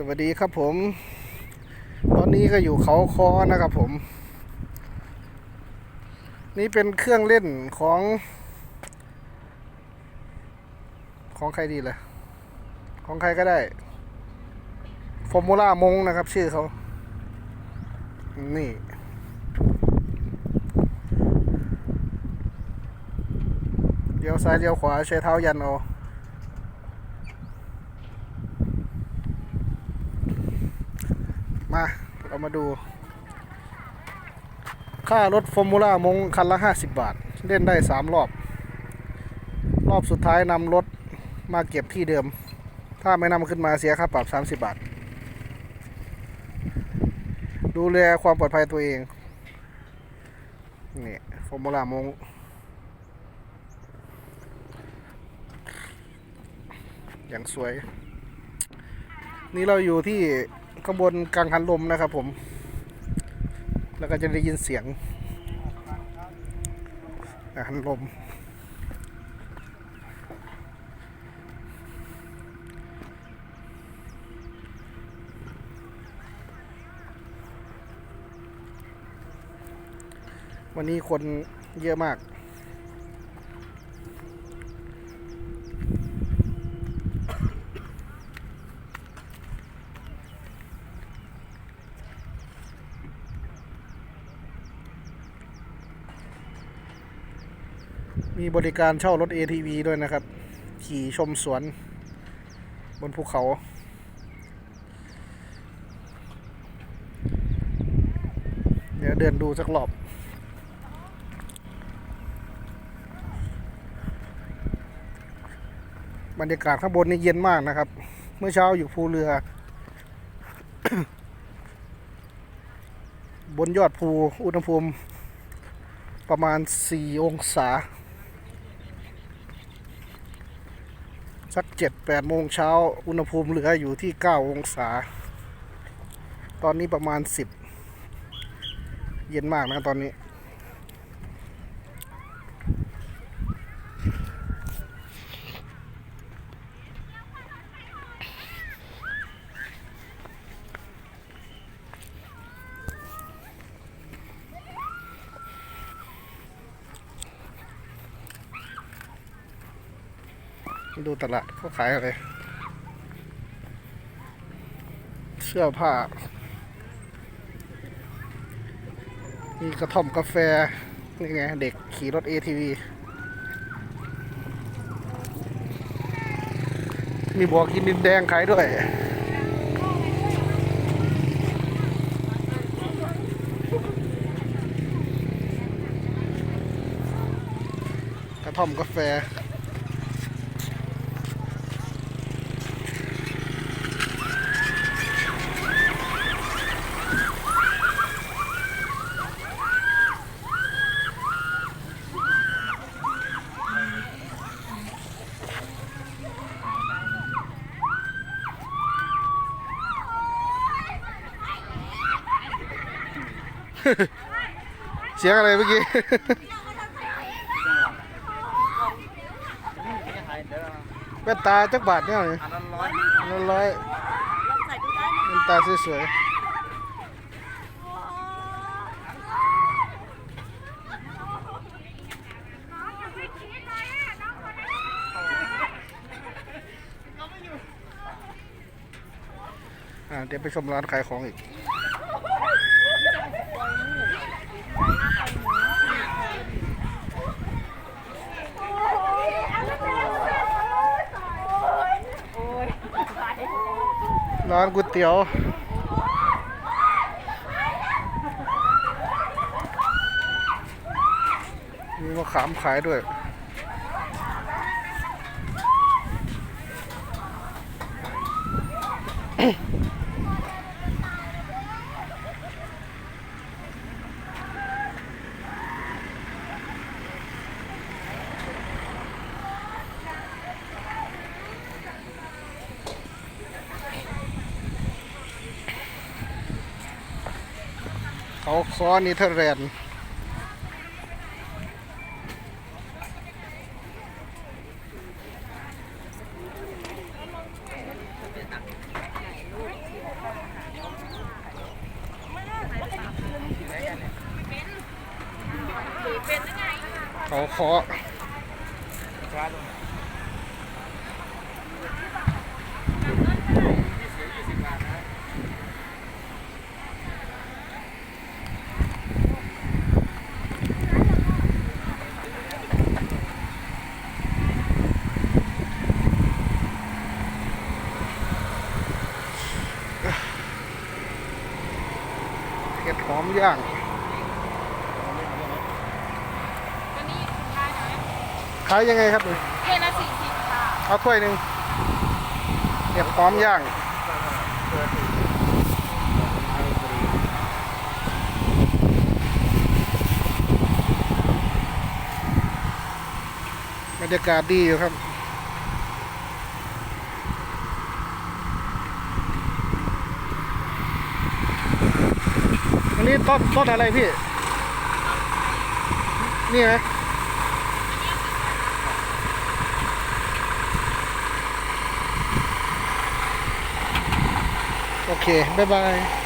สวัสดีครับผม ตอนนี้ก็อยู่เขาคอนะครับผม นี่เป็นเครื่องเล่นของ ของใครดีล่ะ ของใครก็ได้ฟอร์มูล่ามงนะครับ ชื่อเขา นี่เลี้ยวซ้ายเลี้ยวขวาใช้เท้ายันเอา มา เรามาดู ค่ารถฟอร์มูล่ามงคันละ 50 บาท เล่นได้ 3 รอบ รอบสุดท้ายนำรถมาเก็บที่เดิม ถ้าไม่นำขึ้นมาเสียค่าปรับ 30 บาท ดูแลความปลอดภัยตัวเอง นี่ฟอร์มูล่ามงอย่างสวย นี่เราอยู่ที่ ข้างบนกังหันลมนะครับผม แล้วก็จะได้ยินเสียงกังหันลม วันนี้คนเยอะมาก มีบริการเช่ารถ ATV ด้วยนะครับ ขี่ชมสวน บนภูเขา เดี๋ยวเดินดูสักรอบบรรยากาศข้างบนนี่เย็นมากนะครับ เมื่อเช้าอยู่ภูเรือ บนยอดภูอุณหภูมิ ประมาณ 4 องศา สัก7-8โมงเช้า อุณหภูมิเหลืออยู่ที่9องศา ตอนนี้ประมาณ10เย็นมากนะตอนนี้ ดูตลาดเขาขายอะไร เสื้อผ้า มีกระท่อมกาแฟ นี่ไง เด็กขี่รถ ATV มีบัวกินดินแดงขายด้วย กระท่อมกาแฟ เสียงอะไรเมื่อกี้แว่นตาจักบาทเนี่ยนี่อันนั้นร้อยนั่นร้อยลองใส่ดูได้ไหมแว่นตาสวยๆอ่าเดี๋ยวไปชมร้านขายของอีก ร้านก๋วยเตี๋ยวมีมะขามขายด้วย เขาค้อนิเทอร์แลนด์เขาค้อ เห็ดหอมย่างตัวนี้ขายไหนขายยังไงครับนี่เทละสี่สิบค่ะเอาถ้วยหนึ่งเห็ดหอมย่างบรรยากาศดีอยู่ครับ อัน นี่ต้นต้นอะไรพี่ นี่ไหมโอเค บ๊ายบาย